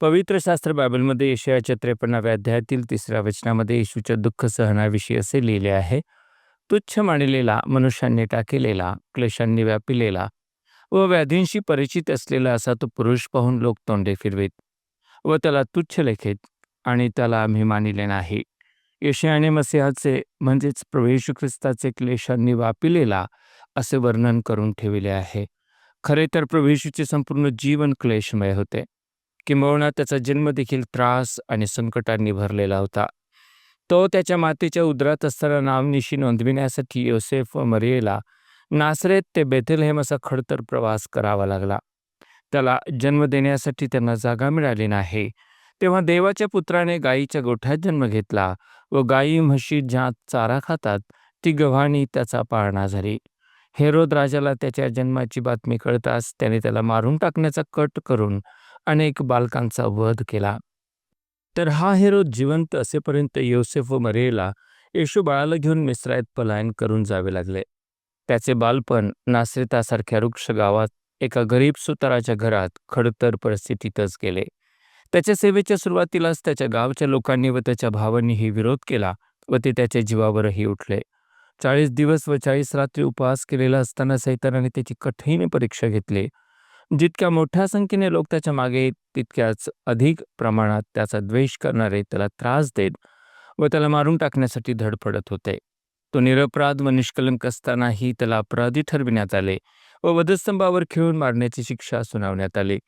पवित्र शास्त्र बायबलमध्ये यशयाच्या त्रेपन्नाव्या अध्यायातील तिसऱ्या वचनामध्ये येशूच्या दुःख सहनाविषयी असे लिहिले आहे तुच्छ मानलेला मनुष्यांनी टाकेलेला क्लेशांनी व्यापिलेला व व्याधींशी परिचित असलेला असा तो पुरुष पाहून लोक तोंडे फिरवीत व त्याला तुच्छ लेखेत आणि त्याला आम्ही मानिले नाही. येशयाने मसिहाचे म्हणजेच प्रवेशू ख्रिस्ताचे क्लेशांनी व्यापिलेला असे वर्णन करून ठेवले आहे. खरे तर प्रवेशूचे संपूर्ण जीवन क्लेशमय होते. किंबहुना त्याचा जन्म देखील त्रास आणि संकटांनी भरलेला होता. तो त्याच्या मातेच्या उदरात असताना नामनिशी नोंदविण्यासाठी योसेफ व मरियेला नासरेत ते बेथलहेम असा खडतर प्रवास करावा लागला. त्याला जन्म देण्यासाठी त्यांना जागा मिळाली नाही. तेव्हा देवाच्या पुत्राने गायीच्या गोठ्यात जन्म घेतला व गायी म्हशी ज्या चारा खातात ती गव्हाणी त्याचा पाळणा झाली. हेरोद राजाला त्याच्या जन्माची बातमी कळताच त्याने त्याला मारून टाकण्याचा कट करून अनेक बालकांचा वध केला. तर हा हेरोद जिवंत असेपर्यंत योसेफ व मरियला येशू बाळाला घेऊन मिस्रायत पलायन करून जावे लागले. त्याचे बालपण नासरेतासारख्या वृक्ष गावात एका गरीब सुताराच्या घरात खडतर परिस्थितीतच गेले. त्याच्या सेवेच्या सुरुवातीलाच त्याच्या गावच्या लोकांनी व त्याच्या भावांनीही विरोध केला व ते त्याच्या जीवावरही उठले. चाळीस दिवस व चाळीस रात्री उपवास केलेला असताना सैतानाने त्याची कठीण परीक्षा घेतली. जितक्या मोठ्या संख्येने लोक त्याच्यामागे तितक्याच अधिक प्रमाणात त्याचा द्वेष करणारे त्याला त्रास देत व त्याला मारून टाकण्यासाठी धडपडत होते. तो निरपराध व निष्कलंक असतानाही त्याला अपराधी ठरविण्यात आले व वधस्तंभावर खेळून मारण्याची शिक्षा सुनावण्यात आली.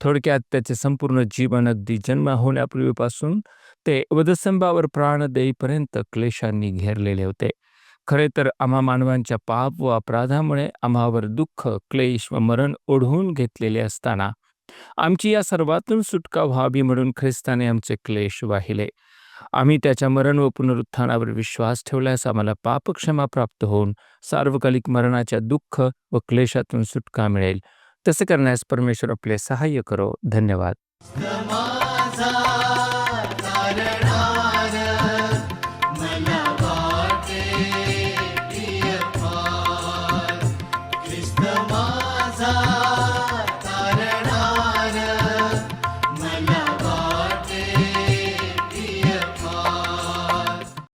थोडक्यात त्याचे संपूर्ण जीवन अगदी जन्म होण्यापूर्वीपासून ते वधस्तंभावर प्राण देईपर्यंत क्लेशांनी घेरलेले होते. खरे तर आम्हा मानवांच्या पाप व अपराधामुळे आम्हावर दुःख क्लेश व मरण ओढवून घेतलेले असताना आमची या सर्वातून सुटका व्हावी म्हणून ख्रिस्ताने आमचे क्लेश वाहिले. आम्ही त्याच्या मरण व पुनरुत्थानावर विश्वास ठेवल्यास आम्हाला पापक्षमा प्राप्त होऊन सार्वकालिक मरणाच्या दुःख व क्लेशातून सुटका मिळेल. तसे करण्यास परमेश्वर आपले सहाय्य करो. धन्यवाद.